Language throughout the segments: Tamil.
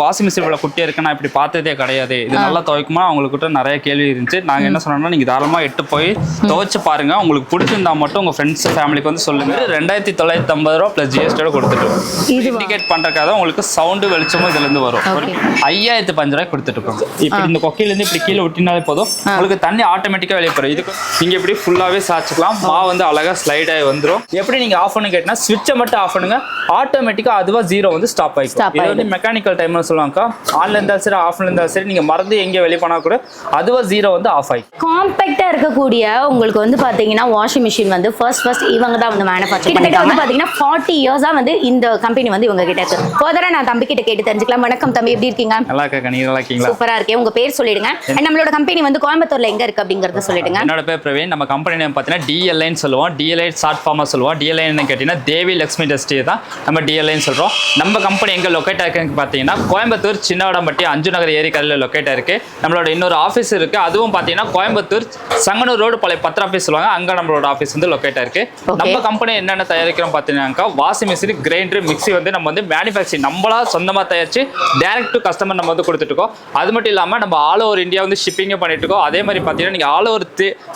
வாஷிங் மிஷின் இவ்வளோ குட்டியாக இருக்கு நான் இப்படி பார்த்ததே கிடையாது. இது நல்லா துவைக்குமா? அவங்கக்கிட்ட நிறைய கேள்வி இருந்துச்சு. நாங்கள் என்ன சொன்னோம்னா நீங்கள் தாராளமாக எட்டு போய் துவைச்சு பாருங்க. உங்களுக்கு பிடிச்சிருந்தா மட்டும் உங்கள் ஃப்ரெண்ட்ஸ் ஃபேமிலிக்கு வந்து சொல்லுங்க. ரெண்டாயிரத்தி தொள்ளாயிரத்தி ஐம்பது ரூபா ப்ளஸ் ஜிஎஸ்டியோட கொடுத்துட்டு? இண்டிகேட் பண்ணுறக்காக உங்களுக்கு சவுண்டு வெளிச்சமும் இதுலேருந்து வரும். ஒரு Okay. ஐயாயிரத்தி பஞ்சு ரூபாய் கொடுத்துட்டு இருக்கோம் இப்படி இந்த கொக்கையிலேருந்து இப்படி கீழே விட்டினாலே போதும். உங்களுக்கு தண்ணி ஆட்டோமேட்டிக்காக வெளியே போயிடும் இதுக்கு நீங்கள் இப்படி ஃபுல்லாகவே சாய்ச்சிக்கலாம். மாவு வந்து அழகாக ஸ்லைட் ஆகி வந்துடும் எப்படி நீங்கள் ஆஃப் பண்ணி கேட்டினா ஸ்விட்சை மட்டும் ஆஃப் பண்ணுங்க. ஆட்டோமேட்டிக்காக அதுவாக ஜீரோ வந்து ஸ்டாப் ஆகிக்கும் இது வந்து. மெக்கானிக்கல் டைம்னு சொல்லுவாங்க ஆன்ல இருந்தாலும் சரி ஆஃப்ல இருந்தாலும் சரி நீங்கள் மறந்து எங்கே வெளியே போனால் கூட அதுவாக ஜீரோ வந்து ஆஃப் ஆகிக்கும் காம்பேக்டா இருக்கக்கூடிய உங்களுக்கு வந்து பாத்தீங்கன்னா வாஷிங் மிஷின் வந்து ஃபர்ஸ்ட் ஃபர்ஸ்ட் இவங்க தான் வந்து மேனுஃபேக்சர் பண்ணிட்டாங்க. வந்து பாத்தீங்கன்னா ஃபார்ட்டி இயர்ஸா வந்து இந்த கம்பெனி வந்து இவங்க கிட்ட இருக்கு. ஃபர்தரா நான் தம்பி கிட்ட கேட்டு தெரிஞ்சுக்கலாம். வணக்கம் தம்பி எப்படி இருக்கீங்க? நல்லா இருக்கா நீங்க நல்லா இருக்கீங்களா? சூப்பரா இருக்கேன். உங்க பேர் சொல்லிடுங்க. நம்மளோட கம்பெனி வந்து கோயம்புத்தூர்ல எங்க இருக்கு அப்படிங்கறத சொல்லிடுங்க. என்னோட பேர் பிரவீன். நம்ம கம்பெனி நேம் பார்த்தீங்கன்னா டிஎல்ஐன்னு சொல்லுவோம். டிஎல்ஐ ஷார்ட் ஃபார்மாக சொல்லுவோம். டிஎல்ஐன்னு கேட்டிங்கன்னா தேவி லக்ஷ்மி இண்டஸ்ட்ரி தான் நம்ம டிஎல்ஐன்னு சொல்கிறோம் நம்ம கம்பெனி எங்கே லொக்கேட் ஆயிருக்குன்னு பார்த்தீங்கன்னா கோயம்புத்தூர் சின்னவடம்பட்டி அஞ்சு நகர் ஏரி கரையில் லொக்கேட் ஆயிருக்கு. நம்மளோட இன்னொரு ஆஃபீஸ் இருக்குது அதுவும் பார்த்தீங்கன்னா கோயம்புத்தூர் சங்கனூர் ரோடு பழைய பத்திர ஆஃபீஸ் சொல்லுவாங்க. அங்கே நம்மளோட ஆஃபீஸ் வந்து லொக்கேட் ஆயிருக்கு. Okay. நம்ம கம்பெனி என்னென்ன தயாரிக்கிறோம் பார்த்தீங்கன்னாக்கா வாஷிங் மிஷின் கிரைண்டர் மிக்ஸி வந்து நம்ம வந்து மேனுஃபேக்சரிங் நம்மளா சொந்தமாக தயாரிச்சு டேரக்ட் டு கஸ்டமர் நம்ம வந்து கொடுத்துட்டு இருக்கோம். அது மட்டும் இல்லாமல் நம்ம ஆல் ஓவர் இந்தியா வந்து ஷிப்பிங்கும் பண்ணிட்டு இருக்கோம். அதே மாதிரி பார்த்தீங்கன்னா நீங்கள் ஆல் ஓவர்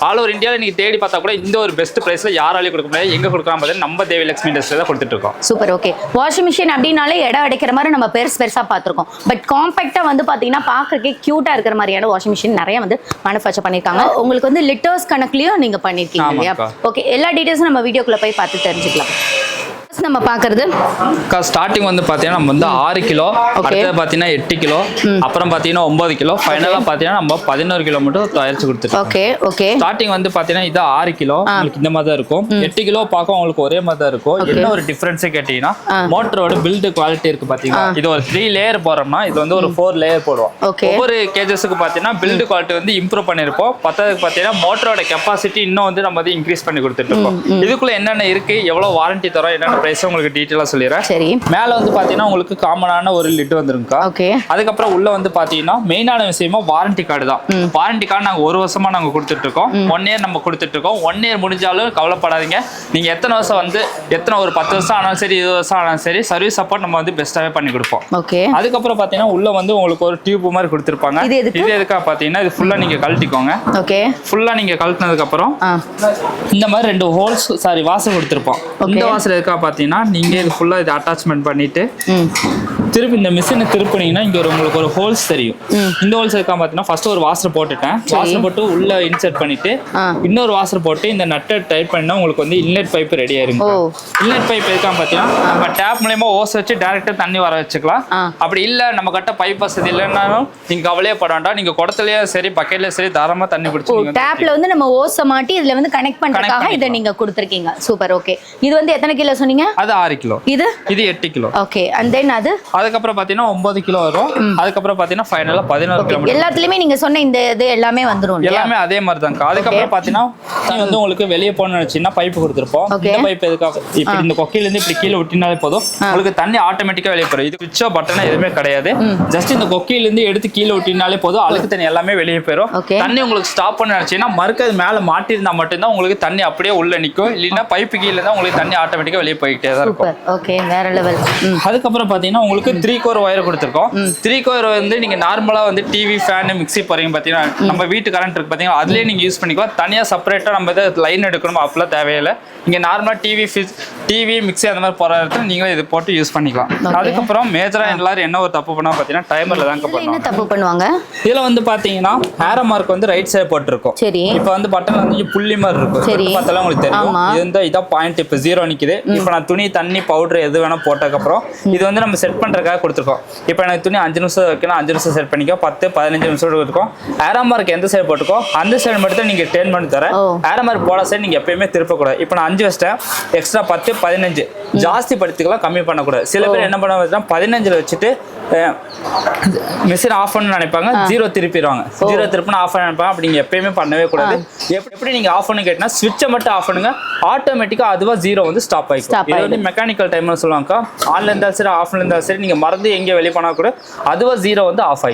ஆல் ஓவர் இந்தியாவில் நீங்கள் தேடி பார்த்தா கூட இந்த ஒரு பெஸ்ட் ப்ரைஸில் யாராலையும் கொடுக்க முடியாது. எங்கே கொடுக்கலாம் பார்த்தீங்கன்னா நம்ம தேவி லக்ஷ்மி இண்டஸ்ட்ரி தான் கொடுத்துட்டு இருக்கோம். சூப்பர் ஓகே வாஷிங் மிஷின் அப்படின்னாலே இடம் அடைக்கிற மாதிரி நம்ம பெருசு பெருசா பார்த்துருக்கோம். பட் காம்பேக்டா வந்து பாத்தீங்கன்னா பார்க்கறதுக்கே கியூட்டா இருக்கிற மாதிரியான வாஷிங் மிஷின் நிறைய வந்து மேனுஃபேக்சர் பண்ணிருக்காங்க. உங்களுக்கு வந்து லிட்டர்ஸ் கணக்குலயும் நீங்க பண்ணிருக்கீங்க இல்லையா. ஓகே எல்லா டீடைல்ஸும் நம்ம வீடியோக்குள்ள போய் பார்த்து தெரிஞ்சுக்கலாம். நம்ம பாக்குறது ஸ்டார்டிங் வந்து பார்த்தீங்கன்னா நம்ம வந்து ஆறு கிலோ. அடுத்தது பார்த்தீங்கன்னா எட்டு கிலோ அப்புறம் பார்த்தீங்கன்னா ஒன்பது கிலோ ஃபைனலாக பார்த்தீங்கன்னா நம்ம பதினோரு கிலோ மட்டும் தயாரிச்சு கொடுத்துருக்கோம் ஓகே ஓகே ஸ்டார்டிங் வந்து பாத்தீங்கன்னா இது ஆறு கிலோ உங்களுக்கு இந்த மாதிரி தான் இருக்கும். எட்டு கிலோ பார்க்க உங்களுக்கு ஒரே மாதிரி தான் இருக்கும். என்ன ஒரு டிஃபரன்ஸ் கேட்டீங்கன்னா மோட்டரோட பில்டு குவாலிட்டி இருக்கு பாத்தீங்களா? இது ஒரு த்ரீ லேயர் போடுறோம்னா இது வந்து ஒரு ஃபோர் லேயர் போடுவோம். ஒவ்வொரு கேஜஸ்க்கு பாத்தீங்கன்னா பில்டு குவாலிட்டி வந்து இம்ப்ரூவ் பண்ணிருப்போம் பத்தாவதுக்கு பாத்தீங்கன்னா மோட்டரோட கெப்பாசிட்டி இன்னும் வந்து நம்ம வந்து இன்க்ரீஸ் பண்ணி கொடுத்துட்டு இருக்கோம். இதுக்குள்ள என்னென்ன இருக்கு எவ்வளவு வாரண்டி தரோம் என்னென்ன பிரைஸ் உங்களுக்கு டீட்டெயிலாக சொல்லிடுறேன். சரி. மேல வந்து பாத்தீங்கன்னா உங்களுக்கு காமனான ஒரு லிட் வந்துருங்கக்கா. ஓகே. அதுக்கப்புறம் உள்ள வந்து பாத்தீங்கன்னா மெயினான விஷயமா வாரண்டி கார்டு தான். வாரண்டி கார்டு நாங்க ஒரு வருஷமா நாங்க கொடுத்துட்டு இருக்கோம் ஒன் இயர் நம்ம கொடுத்துட்டு இருக்கோம் ஒன் இயர் முடிஞ்சாலும் கவலைப்படாதீங்க. நீங்க எத்தனை வருஷம் வந்து எத்தனை ஒரு பத்து வருஷம் ஆனாலும் சரி இருபது வருஷம் ஆனாலும் சரி சர்வீஸ் சப்போர்ட் நம்ம வந்து பெஸ்ட்டாவே பண்ணி கொடுப்போம். ஓகே. அதுக்கப்புறம் பாத்தீங்கன்னா உள்ள வந்து உங்களுக்கு ஒரு டியூப் மாதிரி கொடுத்துருப்பாங்க. இது எதுக்கு? இது எதுக்கா பாத்தீங்கன்னா இது ஃபுல்லா நீங்க கழட்டிக்கோங்க. ஓகே. ஃபுல்லா நீங்க கழட்டினதுக்கு அப்புறம் ஆ. இந்த மாதிரி ரெண்டு ஹோல்ஸ் சாரி வாசல் கொடுத்துருப்போம். இந்த வாசல் எதுக்கா பார்த்தீங்கன்னா நீங்கள் இது ஃபுல்லாக இது அட்டாச்மெண்ட் பண்ணிவிட்டு திருப்பி இந்த மிஷினை திருப்பினீங்கன்னா இங்க ஒரு உங்களுக்கு ஒரு ஹோல்ஸ் தெரியும். இந்த ஹோல்ஸ் இருக்கா பார்த்தீங்கன்னா ஃபர்ஸ்ட் ஒரு வாசர் போட்டுட்டேன். வாசர் போட்டு உள்ள இன்சர்ட் பண்ணிட்டு. இன்னொரு வாசர் போட்டு இந்த நட்டை டைப் பண்ணா உங்களுக்கு வந்து இன்லெட் பைப் ரெடி ஆயிருங்க. இன்லெட் பைப் இருக்கா பார்த்தீங்கன்னா நம்ம டேப் மூலயமா ஓஸ் வச்சு டேரக்டா தண்ணி வர வச்சுக்கலாம். அப்படி இல்ல நம்ம கிட்ட பைப் வசதி இல்லைன்னாலும் நீங்க கவலையே பட வேண்டாம். நீங்க குடத்துலயே சரி பக்கெட்லயே சரி தாராளமா தண்ணி பிடிச்சி டேப்ல வந்து நம்ம ஓச மாட்டி இதுல வந்து கனெக்ட் பண்றதுக்காக இதை. நீங்க கொடுத்துருக்கீங்க. சூப்பர் ஓகே இது வந்து எத்தனை கிலோ சொன்னீங்க? அது ஆறு கிலோ. இது? இது எட்டு கிலோ. ஓகே அண்ட் தென் அது அதுக்கப்புறம் பார்த்தீங்கன்னா ஒன்பது கிலோ வரும். அதுக்கப்புறம் பார்த்தீங்கன்னா ஃபைனலாக பதினோரு ஓகே கிலோமீட்டர் எல்லாத்துலயுமே நீங்க சொன்ன இந்த இது எல்லாமே வந்துரும் எல்லாமே அதே மாதிரி தான் அதுக்கப்புறம் பாத்தீங்கன்னா வந்து உங்களுக்கு வெளியே போகணும்னு நினைச்சீங்கன்னா பைப் கொடுத்துருப்போம். இந்த பைப் எதுக்காக? இப்படி இந்த கொக்கையில இருந்து இப்படி கீழே விட்டினாலே போதும். உங்களுக்கு தண்ணி ஆட்டோமேட்டிக்கா வெளியே போயிடும் இது சுவிட்சோ பட்டனா எதுவுமே கிடையாது. ஜஸ்ட் இந்த கொக்கையில இருந்து எடுத்து கீழே விட்டினாலே போதும். அழுக்கு தண்ணி எல்லாமே வெளியே போயிடும். தண்ணி உங்களுக்கு ஸ்டாப் பண்ண நினைச்சீங்கன்னா மறுக்க அது மேல மாட்டிருந்தா மட்டும்தான் உங்களுக்கு தண்ணி அப்படியே உள்ள நிக்கும். இல்லைன்னா பைப்பு கீழே தான் உங்களுக்கு தண்ணி ஆட்டோமேட்டிக்கா வெளியே போய்கிட்டே தான் இருக்கும். சூப்பர் ஓகே வேற லெவல் ம். அதுக்கப்புறம் பார்த்தீங்கன்னா உங்களுக்கு த்ரீ கோர் ஒயர் கொடுத்துருக்கோம். த்ரீ கோர் வந்து நீங்கள் நார்மலாக வந்து டிவி ஃபேனு மிக்ஸி போகிறீங்க பார்த்தீங்கன்னா நம்ம வீட்டு கரண்ட் இருக்கு பார்த்தீங்கன்னா அதுலேயே நீங்கள் யூஸ் பண்ணிக்கலாம். தனியாக செப்பரேட்டாக நம்ம இதை லைன் எடுக்கணும்? அப்படிலாம் தேவையில்லை. இங்கே நார்மலாக டிவி ஃபிஸ் டிவி மிக்ஸி அந்த மாதிரி போகிற இடத்துல நீங்களும் இது போட்டு யூஸ் பண்ணிக்கலாம். அதுக்கப்புறம் மேஜராக எல்லாரும் என்ன ஒரு தப்பு பண்ணா பார்த்தீங்கன்னா டைமரில் என்ன பண்ணுவாங்க. தப்பு பண்ணுவாங்க? இதில் வந்து பார்த்தீங்கன்னா ஹேர மார்க் வந்து ரைட் சைடு போட்டிருக்கும். சரி. இப்போ வந்து பட்டன் வந்து புள்ளி மாதிரி இருக்கும். சரி. தொட்டு பார்த்தாலே உங்களுக்கு தெரியும். இது வந்து இதான் பாயிண்ட் இப்போ ஜீரோ நிக்குது. இப்போ நான் துணி தண்ணி பவுடர் எது வேணா போட்டதுக்கப்புறம் இது வந்து நம்ம செட் பண்றதுக்காக கொடுத்துருக்கோம். இப்போ எனக்கு துணி அஞ்சு நிமிஷம் வைக்கணும் அஞ்சு நிமிஷம் செட் பண்ணிக்கோ. பத்து பதினஞ்சு நிமிஷம் இருக்கும். ஏரோ மார்க் எந்த சைடு போட்டுக்கோ அந்த சைடு மட்டும் தான் நீங்க டேர்ன் பண்ணி தரேன். ஏரோ மார்க் போட சைடு நீங்க எப்பயுமே திருப்பக்கூடாது. இப்போ நான் அஞ்சு வச்சிட்டேன். எக்ஸ்ட்ரா பத்து பதினஞ்சு. ஜாஸ்தி படுத்திக்கலாம் கம்மி பண்ணக்கூடாது. சில பேர் என்ன பண்ண பதினஞ்சுல வச்சுட்டு மிஷின் ஆஃப் பண்ண நினைப்பாங்க ஜீரோ திருப்பிடுவாங்க. ஜீரோ திருப்பினா ஆஃப் பண்ண நினைப்பாங்க அப்படி நீங்க எப்பயுமே பண்ணவே கூடாது. எப்படி எப்படி நீங்க ஆஃப் பண்ணி கேட்டினா ஸ்விட்சை மட்டும் ஆஃப் பண்ணுங்க ஆட்டோமேட்டிக்கா அதுவா ஜீரோ வந்து ஸ்டாப் ஆயிக்கும். இது வந்து மெக்கானிக்கல் டைம்னு சொல்லுவாங்க ஆன்ல இருந்தாலும் சரி ஆஃப்ல இருந்தாலும் சரி நீங்க மறந்து எங்க வெளியே போனா கூட அதுவா ஜீரோ வந்து ஆஃப்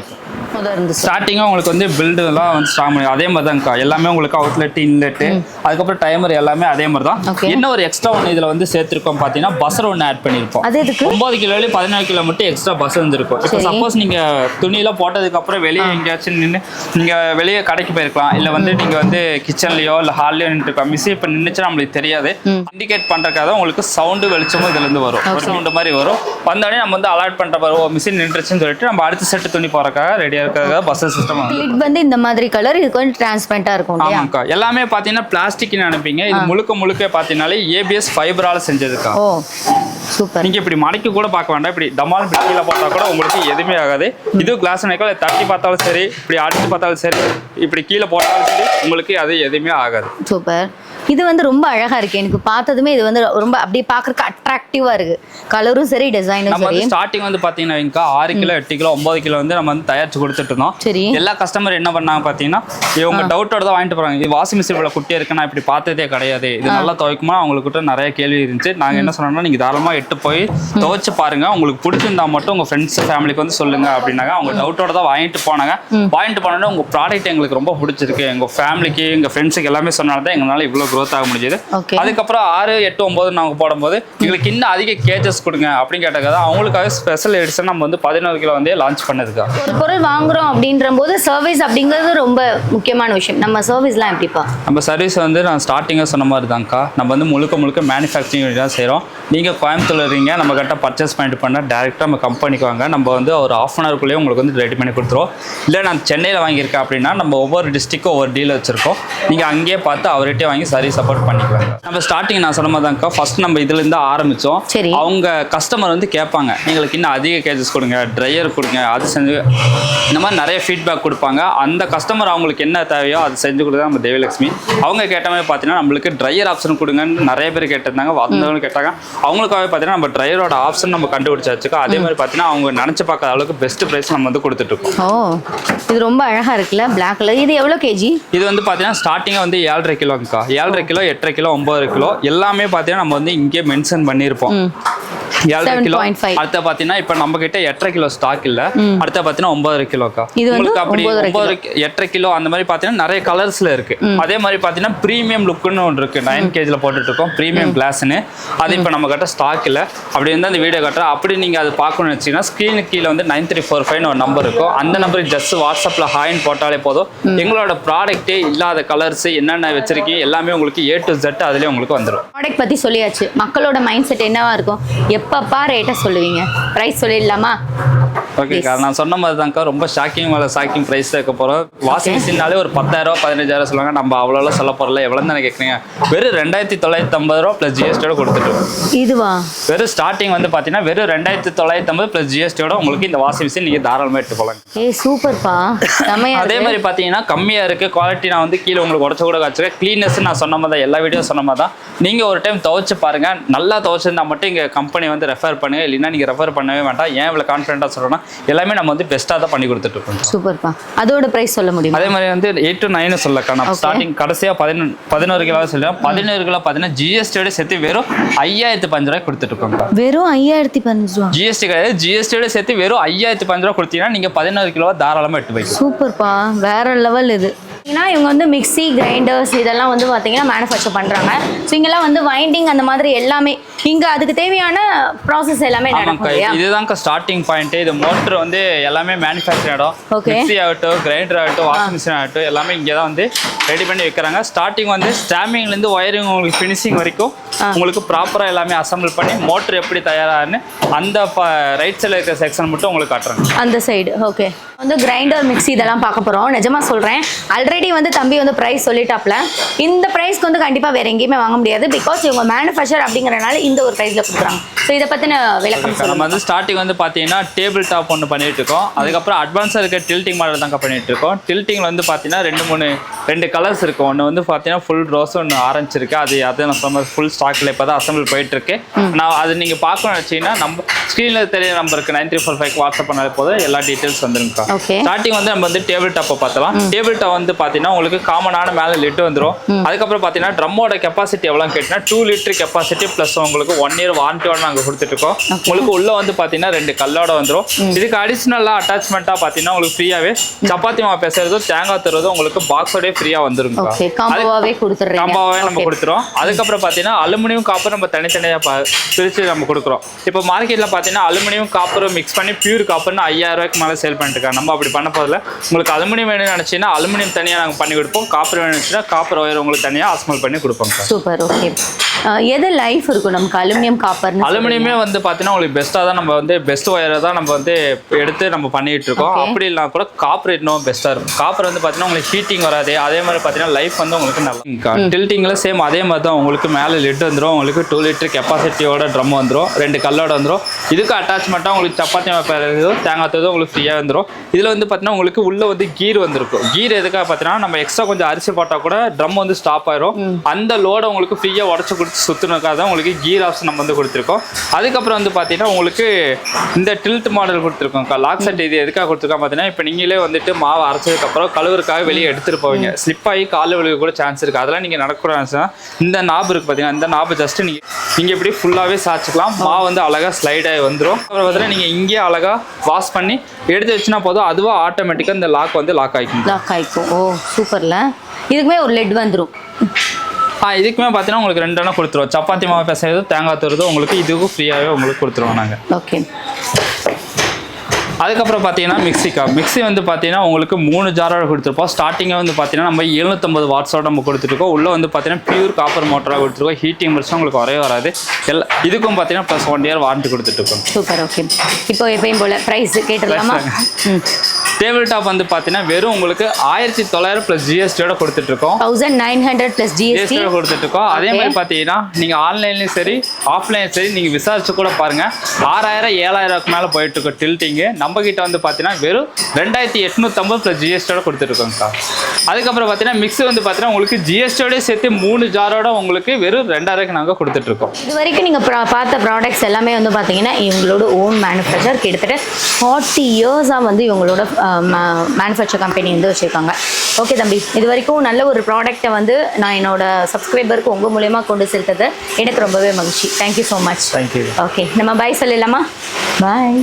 முதல் இருந்து ஸ்டார்டிங்காக உங்களுக்கு வந்து பில்டு எல்லாம் வந்து ஸ்ட்ராங் பண்ணி அதே மாதிரி தான்க்கா எல்லாமே உங்களுக்கு அவுட்லெட் இன்லெட் அதுக்கப்புறம் டைமர் எல்லாமே அதே மாதிரி தான். என்ன ஒரு எக்ஸ்ட்ரா ஒன்று இதில் வந்து சேர்த்துருக்கோம் பார்த்தீங்கன்னா பஸ்ஸர் ஒன்று ஆட் பண்ணியிருப்போம். அது எதுக்கு? ஒன்பது கிலோலேயே பதினாலு கிலோ மட்டும் எக்ஸ்ட்ரா பஸ் வந்துருக்கும் இப்போ. சப்போஸ் நீங்க துணியெல்லாம் போட்டதுக்கு அப்புறம் வெளியே எங்கேயாச்சும் நின்று நீங்க வெளியே கடைக்கு போயிருக்கலாம். இல்ல வந்து நீங்க வந்து கிச்சன்லயோ இல்ல ஹால்லயோ நின்று மிஸ் இப்போ நின்றுச்சு நம்மளுக்கு தெரியாது. இண்டிகேட் பண்றதுக்காக தான் உங்களுக்கு சவுண்டு வெளிச்சமும் இதுல இருந்து வரும். ஒரு சவுண்டு மாதிரி வரும். வந்தோடனே நம்ம வந்து அலர்ட் பண்ற பாரு ஓ மிஷின் நின்றுச்சுன்னு சொல்லிட்டு நம்ம அடுத்த செட்டு துணி போறதுக்காக ரெடியா இருக்கிறதுக்காக பஸ் சிஸ்டம் லிட் வந்து இந்த மாதிரி கலர் இது கொஞ்சம் டிரான்ஸ்பரண்டா இருக்கும் ஆமாக்கா. எல்லாமே பாத்தீங்கன்னா பிளாஸ்டிக்னு நினைப்பீங்க இது முழுக்க முழுக்க பாத்தீங்கன்னாலே ஏபிஎஸ் ஃபைபரால செஞ்சதுக்கா. ஓ சூப்பர். நீங்க இப்படி மடக்கி கூட பார்க்க வேண்டாம். இப்படி டமால் கீழே பார்த்தா கூட உங்களுக்கு எதுவுமே ஆகாது. இது கிளாஸ் நினைக்கல தட்டி பார்த்தாலும் சரி இப்படி அடிச்சு பார்த்தாலும் சரி இப்படி கீழே போட்டாலும் சரி உங்களுக்கு அது எதுவுமே ஆகாது. சூப்பர். இது வந்து ரொம்ப அழகா இருக்கு. எனக்கு பார்த்ததுமே இது வந்து ரொம்ப அப்படியே பார்க்கறதுக்கு அட்ராக்டிவா இருக்கு. கலரும் சரி டிசைனும் சரி. ஸ்டார்டிங் வந்து பாத்தீங்கன்னா ஆறு கிலோ எட்டு கிலோ ஒன்பது கிலோ வந்து நம்ம வந்து தயாரிச்சு கொடுத்துட்டு இருந்தோம். சரி. எல்லா கஸ்டமர் என்ன பண்ணாங்க பாத்தீங்கன்னா இவங்க டவுட்டோட தான் வாங்கிட்டு போறாங்க. இது வாஷிங் மிஷின் இவ்வளவு குட்டியா இருக்கு நான் இப்படி பார்த்ததே கிடையாது. இது நல்லா துவைக்குமா? அவங்களுக்கு நிறைய கேள்வி இருந்துச்சு. நாங்க என்ன சொன்னோம்னா நீங்க தாராளமா எட்டு போய் துவைச்சு பாருங்க. உங்களுக்கு பிடிச்சிருந்தா மட்டும் உங்க ஃப்ரெண்ட்ஸ் ஃபேமிலிக்கு வந்து சொல்லுங்க அப்படின்னாங்க. அவங்க டவுட்டோட தான் வாங்கிட்டு போனாங்க. வாங்கிட்டு போனோட உங்க ப்ராடக்ட் எங்களுக்கு ரொம்ப பிடிச்சிருக்கு. எங்க ஃபேமிலிக்கு எங்க ஃப்ரெண்ட்ஸுக்கு எல்லாமே சொன்னால தான் எங்களால இவ்வளவு growth ஆக முடிஞ்சது அதுக்கப்புறம் ஆறு எட்டு ஒன்பது நாங்கள் போடும்போது எங்களுக்கு இன்னும் அதிக கேஜஸ் கொடுங்க அப்படின்னு கேட்டக்காக அவங்களுக்காக ஸ்பெஷல் எடிஷன் நம்ம வந்து பதினோரு கிலோ வந்து லான்ச் பண்ணதுக்கா ஒரு பொருள் வாங்குறோம் அப்படின்ற போது சர்வீஸ் அப்படிங்கிறது ரொம்ப முக்கியமான விஷயம். நம்ம சர்வீஸ்லாம் எப்படிப்பா? நம்ம சர்வீஸ் வந்து நான் ஸ்டார்டிங்காக சொன்ன மாதிரி தான்க்கா. நம்ம வந்து முழுக்க முழுக்க மேனுஃபேக்சரிங் தான் செய்கிறோம் நீங்கள் கோயம்புத்தூர்ல இருக்கீங்க நம்ம கிட்ட பர்ச்சேஸ் பண்ணிட்டு பண்ணால் டேரெக்டாக நம்ம கம்பெனிக்கு வாங்க. நம்ம வந்து ஒரு ஆஃப் அன் ஹவர்க்குள்ளேயே உங்களுக்கு வந்து ரெடி பண்ணி கொடுத்துருவோம். இல்லை நான் சென்னையில் வாங்கியிருக்கேன் அப்படின்னா நம்ம ஒவ்வொரு டிஸ்ட்ரிக்கும் ஒவ்வொரு டீல் வச்சுருக்கோம். நீங்கள் அங்கேயே பார்த்து அவர்கிட்டயே வாங்கி சர்வீஸ் சப்போர்ட் பண்ணிக்குவாங்க. நம்ம ஸ்டார்டிங் நான் சொன்ன மாதிரி தான்க்கா ஃபஸ்ட் நம்ம இதுலேருந்து ஆரம்பித்தோம். அவங்க கஸ்டமர் வந்து கேட்பாங்க எங்களுக்கு இன்னும் அதிக கேஜஸ் கொடுங்க ட்ரையர் கொடுங்க அது செஞ்சு இந்த மாதிரி நிறைய ஃபீட்பேக் கொடுப்பாங்க. அந்த கஸ்டமர் அவங்களுக்கு என்ன தேவையோ அது செஞ்சு கொடுத்தா நம்ம தேவலட்சுமி. அவங்க கேட்ட மாதிரி பார்த்தீங்கன்னா நம்மளுக்கு ட்ரையர் ஆப்ஷன் கொடுங்கன்னு நிறைய பேர் கேட்டிருந்தாங்க வந்தவங்க கேட்டாங்க. அவங்களுக்காகவே பார்த்தீங்கன்னா நம்ம ட்ரையரோட ஆப்ஷன் நம்ம கண்டுபிடிச்சாச்சுக்கோ. அதே மாதிரி பார்த்தீங்கன்னா அவங்க நினச்சி பார்க்காத அளவுக்கு பெஸ்ட் ப்ரைஸ் நம்ம வந்து கொடுத்துட்டு இருக்கோம் ஓ இது ரொம்ப அழகா இருக்குல்ல Black கலர் இது எவ்வளோ கேஜி இது வந்து பார்த்தீங்கன்னா ஸ்டார்டிங்காக வந்து ஏழரை கிலோங்கக்கா. ஏழரை கிலோ எட்டரை கிலோ ஒன்பது கிலோ எல்லாமே பார்த்தீங்கன்னா நம்ம வந்து இங்கே மென்ஷன் பண்ணியிருப்போம். ஏழரை கிலோ. 7.5. அடுத்த பார்த்தீங்கன்னா இப்போ நம்ம கிட்ட எட்டரை கிலோ ஸ்டாக் இல்ல. அடுத்த பார்த்தீங்கன்னா ஒன்பதரை கிலோக்கா. உங்களுக்கு அப்படி ஒன்பது எட்டரை கிலோ அந்த மாதிரி பார்த்தீங்கன்னா நிறைய கலர்ஸ்ல இருக்கு. அதே மாதிரி பார்த்தீங்கன்னா ப்ரீமியம் லுக்குன்னு ஒன்று இருக்கு. நைன் கேஜில் போட்டுட்டு இருக்கோம். ப்ரீமியம் கிளாஸ்னு அது இப்போ நம்ம கிட்ட ஸ்டாக் இல்ல. அப்படி இருந்தால் அந்த வீடியோ கட்டுறோம் அப்படி நீங்க அது பார்க்கணும்னு வச்சீங்கன்னா ஸ்க்ரீனுக்கு கீழே வந்து நைன் த்ரீ ஃபோர் ஃபைவ் ஒரு நம்பர் இருக்கும். அந்த நம்பருக்கு ஜஸ்ட் வாட்ஸ்அப்பில் ஹாய்னு போட்டாலே போதும். எங்களோட ப்ராடக்ட்டே இல்லாத கலர்ஸ் என்னென்ன வச்சிருக்கீங்க எல்லாமே உங்களுக்கு ஏ டு Z அதுலேயே உங்களுக்கு வந்துடும் ப்ராடக்ட் பத்தி சொல்லியாச்சு. மக்களோட மைண்ட் செட் என்னவா இருக்கும்? எப்பப்பா ரேட்டை சொல்லுவீங்க? ப்ரைஸ் சொல்லிடலாமா? ஓகேக்கா நான் சொன்ன மாதிரி தான்க்கா ரொம்ப ஷாக்கிங் மேலே ஷாக்கிங் ப்ரைஸ் தான் இருக்க போகிறோம் வாஷிங் மிஷின்னாலே ஒரு பத்தாயிரம் பதினஞ்சாயிரம் சொல்லுவாங்க. நம்ம அவ்வளோலாம் சொல்ல போகிறல எவ்வளோ தானே கேட்குறீங்க வெறும் ரெண்டாயிரத்தி தொள்ளாயிரத்தி ஐம்பது ரூபா ப்ளஸ் ஜிஎஸ்டியோட கொடுத்துட்டு இதுவா? வெறும் ஸ்டார்டிங் வந்து பார்த்தீங்கன்னா வெறும் ரெண்டாயிரத்தி தொள்ளாயிரத்தி ஐம்பது ப்ளஸ் ஜிஎஸ்டியோட உங்களுக்கு இந்த வாஷிங் மிஷின் நீங்கள் தாராளமாக எடுத்து போகலாம் ஏய் சூப்பர்ப்பா அதே. மாதிரி பார்த்தீங்கன்னா கம்மியாக இருக்குது குவாலிட்டி நான் வந்து கீழே உங்களுக்கு உடச்ச கூட காய்ச்சிருக்கேன் க்ளீனஸ் நான் சொன்ன மாதிரி தான் எல்லா வீடியோ சொன்ன மாதிரி தான் நீங்கள் ஒரு டைம் துவைச்சு பாருங்கள் நல்லா துவைச்சிருந்தா மட்டும் இங்கே கம்பெனி வந்து ரெஃபர் பண்ணுங்க. இல்லைன்னா நீங்கள் ரெஃபர் பண்ணவே வேண்டாம். ஏன் இவ்வளோ கான்ஃபிடென்ட்டாக சொல்கிறேன்னா எல்லாமே நம்ம வந்து பெஸ்ட்டாக தான் பண்ணி கொடுத்துட்ருக்கோம் சூப்பர்ப்பா. அதோட ப்ரைஸ் சொல்ல முடியுமா? அதே மாதிரி வந்து எயிட் டு நைன் சொல்லக்கா நான். ஸ்டார்டிங் கடைசியாக பதினொன்று பதினோரு கிலோ சொல்லுவேன் பதினோரு கிலோ பார்த்தீங்கன்னா ஜிஎஸ்டியோட சேர்த்து வெறும் ஐயாயிரத்து பஞ்சு ரூபாய் கொடுத்துட்டு இருக்கோங்க வெறும் ஐயாயிரத்தி பதினஞ்சு ரூபா? ஜிஎஸ்டி கிடையாது ஜிஎஸ்டியோட சேர்த்து வெறும் ஐயாயிரத்து பஞ்சு ரூபா கொடுத்தீங்கன்னா நீங்கள் பதினோரு கிலோவா தாராளமாக எடுத்து போய்க்கலாம். சூப்பர்ப்பா. வேற லெவல் இது. ஏன்னா இவங்க வந்து மிக்ஸி கிரைண்டர்ஸ் இதெல்லாம் வந்து பார்த்தீங்கன்னா மேனுஃபேக்சர் பண்ணுறாங்க ஸோ இங்கெல்லாம் வந்து வைண்டிங் அந்த மாதிரி எல்லாமே இங்கே அதுக்கு தேவையான ப்ராசஸ் எல்லாமே நடக்கும் இதுதான்க்கா ஸ்டார்டிங் பாயிண்ட் இது மோட்டர் வந்து எல்லாமே மேனுஃபேக்சர் இடம். மிக்ஸி ஆகட்டும் கிரைண்டர் ஆகட்டும் வாஷிங் மிஷின் ஆகட்டும் எல்லாமே இங்கே தான் வந்து ரெடி பண்ணி வைக்கிறாங்க. ஸ்டார்டிங் வந்து ஸ்டாமிங்லேருந்து ஒயரிங் உங்களுக்கு ஃபினிஷிங் வரைக்கும் உங்களுக்கு ப்ராப்பராக எல்லாமே அசம்பிள் பண்ணி மோட்டர் எப்படி தயாராகுன்னு அந்த ரைட் சைடில் இருக்கிற செக்ஷன் மட்டும் உங்களுக்கு காட்டுறாங்க. அந்த சைடு ஓகே வந்து கிரைண்டர் மிக்ஸி இதெல்லாம் பார்க்க போகிறோம் நிஜமா சொல்கிறேன் ஆல்ரெடி வந்து தம்பி வந்து ப்ரைஸ் சொல்லிட்டாப்ல. இந்த ப்ரைஸ்க்கு வந்து கண்டிப்பாக வேறு எங்கேயுமே வாங்க முடியாது. பிகாஸ் இவங்க மேனுஃபேக்சர் அப்படிங்கிறனால இந்த ஒரு ப்ரைஸில் கொடுக்குறாங்க. இதை பற்றின விளக்கம் நம்ம வந்து ஸ்டார்டிங் வந்து பார்த்தீங்கன்னா டேபிள் டாப் ஒன்று பண்ணிட்டு இருக்கோம். அதுக்கப்புறம் அட்வான்ஸாக இருக்க டில்ட்டிங் மாடல் தாங்க பண்ணிட்டு இருக்கோம். டில்ட்டிங் வந்து பார்த்தீங்கன்னா ரெண்டு மூணு ரெண்டு கலர்ஸ் இருக்கும் ஒன்று வந்து பார்த்தீங்கன்னா ஃபுல் ரோஸ் ஒன்று ஆரஞ்சு இருக்கு. அது அது நான் சொன்ன ஃபுல் ஸ்டாக்ல இப்போ தான் அசம்பிள் போயிட்டு இருக்கு. நான் அது நீங்கள் பார்க்கணும்னு வச்சீங்கன்னா நம்ம ஸ்க்ரீனில் தெரிய நம்பருக்கு nine three four five WhatsApp பண்ணாலே போதும். எல்லா டீட்டெயில்ஸ் வந்துருங்கக்கா ஸ்டார்டிங் வந்து நம்ம வந்து டேபிள் டாப்பை பார்த்தலாம் டேபிள் டாப் வந்து பார்த்தீங்கன்னா உங்களுக்கு காமனான மேலே லிட்டு வந்துடும் அதுக்கப்புறம் பார்த்தீங்கன்னா ட்ரம்மோட கெப்பாசிட்டி எவ்வளோ கேட்டினா டூ லிட்டர் கெப்பாசிட்டி ப்ளஸ் உங்களுக்கு ஒன் இயர் வாரண்டியோட நாங்கள் கொடுத்துட்ருக்கோம் உங்களுக்கு உள்ள வந்து பார்த்தீங்கன்னா ரெண்டு கல்லோட வந்துடும் இதுக்கு அடிஷ்னலாக அட்டாச்மெண்ட்டாக பார்த்தீங்கன்னா உங்களுக்கு ஃப்ரீயாகவே சப்பாத்தி மாவு பேசுறதும் தேங்காய் தருவதும் உங்களுக்கு பாக்ஸோடய ஃப்ரீயாக வந்துருங்க ஓகே காம்போவாவே கொடுத்துட்றீங்க காம்பாவே நம்ம கொடுத்துறோம். அதுக்கப்புறம் பார்த்தீங்கன்னா அலுமினியம் காப்பர் நம்ம தனித்தனியாக பா பிரித்து நம்ம கொடுக்குறோம். இப்போ மார்க்கெட்டில் பார்த்தீங்கன்னா அலுமினியம் காப்பரும் மிக்ஸ் பண்ணி பியூர் காப்பர்னு ஐயாயிரம் ரூபாய்க்கு மேலே சேல் பண்ணிட்டு இருக்காங்க நம்ம அப்படி பண்ண போதில் உங்களுக்கு அலுமினியம் வேணும்னு நினச்சிங்கன்னா அலுமினியம் தனியாக நாங்கள் பண்ணி கொடுப்போம். காப்பர் வேணும்னு காப்பர் ஒயர் உங்களுக்கு தனியாக அஸ்மல் பண்ணி கொடுப்போம் சார் சூப்பர் ஓகே. எது லைஃப் இருக்கும்? நமக்கு அலுமினியம் காப்பர்னு அலுமினியமே வந்து பார்த்தீங்கன்னா உங்களுக்கு பெஸ்ட்டாக தான் நம்ம வந்து பெஸ்ட் ஒயரை தான் நம்ம வந்து எடுத்து நம்ம பண்ணிட்டு இருக்கோம். அப்படி இல்லைனா கூட காப்பர் இன்னும் பெஸ்ட்டாக இருக்கும். காப்பர் வந்து பார்த்தீங்கன்னா உங்களுக்கு ஹீட்டிங் வராது. அதே மாதிரி பார்த்தீங்கன்னா லைஃப் வந்து உங்களுக்கு நல்லா டில்ட்டிங்கில் சேம் அதே மாதிரி தான் உங்களுக்கு மேலே லிட் வந்துடும் உங்களுக்கு டூ லிட்டர் கெப்பாசிட்டியோட ட்ரம் வந்துடும் ரெண்டு கல்லோட வந்துடும் இதுக்கு அட்டாச்மெண்ட்டாக உங்களுக்கு சப்பாத்தி வைப்பதோ தேங்காய் தூதோ உங்களுக்கு ஃப்ரீயாக வந்துடும் இதில் வந்து பார்த்தீங்கன்னா உங்களுக்கு உள்ள வந்து கீர் வந்திருக்கும். கீர் எதுக்காக பார்த்தீங்கன்னா நம்ம எக்ஸ்ட்ரா கொஞ்சம் அரிசி போட்டால் கூட ட்ரம் வந்து ஸ்டாப் ஆயிரும். அந்த லோடை உங்களுக்கு ஃப்ரீயாக உடச்சி கொடுத்து சுற்றுனதுக்காக தான் உங்களுக்கு கீர் ஆப்ஷன் நம்ம வந்து கொடுத்துருக்கோம். அதுக்கப்புறம் வந்து பார்த்தீங்கன்னா உங்களுக்கு இந்த டில்ட் மாடல் கொடுத்துருக்கோம் லாக் செட் இது எதுக்காக கொடுத்துருக்கோம் பார்த்தீங்கன்னா இப்போ நீங்களே வந்துட்டு மாவு அரைச்சதுக்கப்புறம் கழுவுறக்காக வெளியே எடுத்துகிட்டு போவீங்க. ஸ்லிப் ஆகி காலில் விழுக கூட சான்ஸ் இருக்குது அதெல்லாம் நீங்கள் நடக்கூடாது இந்த நாப் இருக்குது பார்த்தீங்கன்னா இந்த நாப் ஜஸ்ட்டு நீங்கள் நீங்கள் இப்படி ஃபுல்லாகவே சாய்ச்சிக்கலாம். மாவு வந்து அழகாக ஸ்லைட் ஆகி வந்துடும் அப்புறம் பார்த்தீங்கன்னா நீங்கள் இங்கேயே அழகாக வாஷ் பண்ணி எடுத்து வச்சுனா போதும். அதுவாக ஆட்டோமேட்டிக்காக இந்த லாக் வந்து லாக் ஆகிக்கும் லாக் ஆகிக்கும் ஓ சூப்பரில். இதுக்குமே ஒரு லெட் வந்துடும் இதுக்குமே பார்த்தீங்கன்னா உங்களுக்கு ரெண்டு எண்ணம் கொடுத்துருவோம். சப்பாத்தி மாவு பிசைறது தேங்காய் துருது உங்களுக்கு இதுக்கும் ஃப்ரீயாகவே உங்களுக்கு கொடுத்துருவோம் நாங்கள் ஓகே. அதுக்கப்புறம் பார்த்தீங்கன்னா மிக்ஸி கப். மிக்ஸி வந்து பார்த்தீங்கன்னா உங்களுக்கு மூணு ஜாரோட கொடுத்துருப்போம். ஸ்டார்டிங்கே வந்து பார்த்தீங்கன்னா நம்ம எழுநூத்தம்பது வாட்ஸோட நம்ம கொடுத்துருக்கோம் உள்ளே வந்து பார்த்தீங்கன்னா பியூர் காப்பர் மோட்டராக கொடுத்துருக்கோம் ஹீட்டிங் பிரச்சனை உங்களுக்கு வரவே வராது. எல்லா இதுக்கும் பார்த்தீங்கன்னா ப்ளஸ் ஒன் இயர் வாரண்டி கொடுத்துட்ருக்கோம் சூப்பர் ஓகே இப்போ எப்பயும் போல ப்ரைஸ் கேட்டுடலாமா? டேபிள் டாப் வந்து பார்த்தீங்கன்னா வெறும் உங்களுக்கு ஆயிரத்தி தொள்ளாயிரம் ப்ளஸ் ஜிஎஸ்டியோட கொடுத்துட்ருக்கோம். Thousand nine hundred plus GST ஜிஎஸ்டியோட கொடுத்துட்ருக்கோம். அதே. மாதிரி பார்த்தீங்கன்னா நீங்கள் ஆன்லைன்லேயும் சரி ஆஃப்லைன்லையும் சரி நீங்கள் விசாரிச்சு கூட பாருங்கள் ஆறாயிரம் ஏழாயிரம்க்கு மேலே போயிட்டு இருக்கோம் டில்ட்டிங்கு நம்ம கிட்ட வந்து பார்த்தீங்கன்னா வெறும் ரெண்டாயிரத்தி எட்நூற்றம்பது ப்ளஸ் ஜிஎஸ்டியோட கொடுத்துருக்கோம் சார் அதுக்கப்புறம் பார்த்தீங்கன்னா மிக்ஸி வந்து பார்த்தீங்கன்னா உங்களுக்கு ஜிஎஸ்டியோட சேர்த்து மூணு ஜாரோட உங்களுக்கு வெறும் ரெண்டாயிரக்கு நாங்கள் கொடுத்துட்ருக்கோம். இது வரைக்கும் நீங்கள் பார்த்த ப்ராடக்ட்ஸ் எல்லாமே வந்து பார்த்தீங்கன்னா இவங்களோட ஓன் மேனுஃபேக்சர் கிட்டத்தட்ட ஃபார்ட்டி இயர்ஸாக வந்து இவங்களோட மேனுஃபேக்சர் கம்பெனி வந்து வச்சுருக்காங்க. ஓகே தம்பி. இது வரைக்கும் நல்ல ஒரு ப்ராடக்ட்டை வந்து நான் என்னோட சப்ஸ்கிரைபருக்கு உங்கள் மூலயமா கொண்டு சேர்த்தது. எனக்கு ரொம்பவே மகிழ்ச்சி. Thank you so much thank you okay நம்ம பாய் சொல்லிடலாமா? பாய்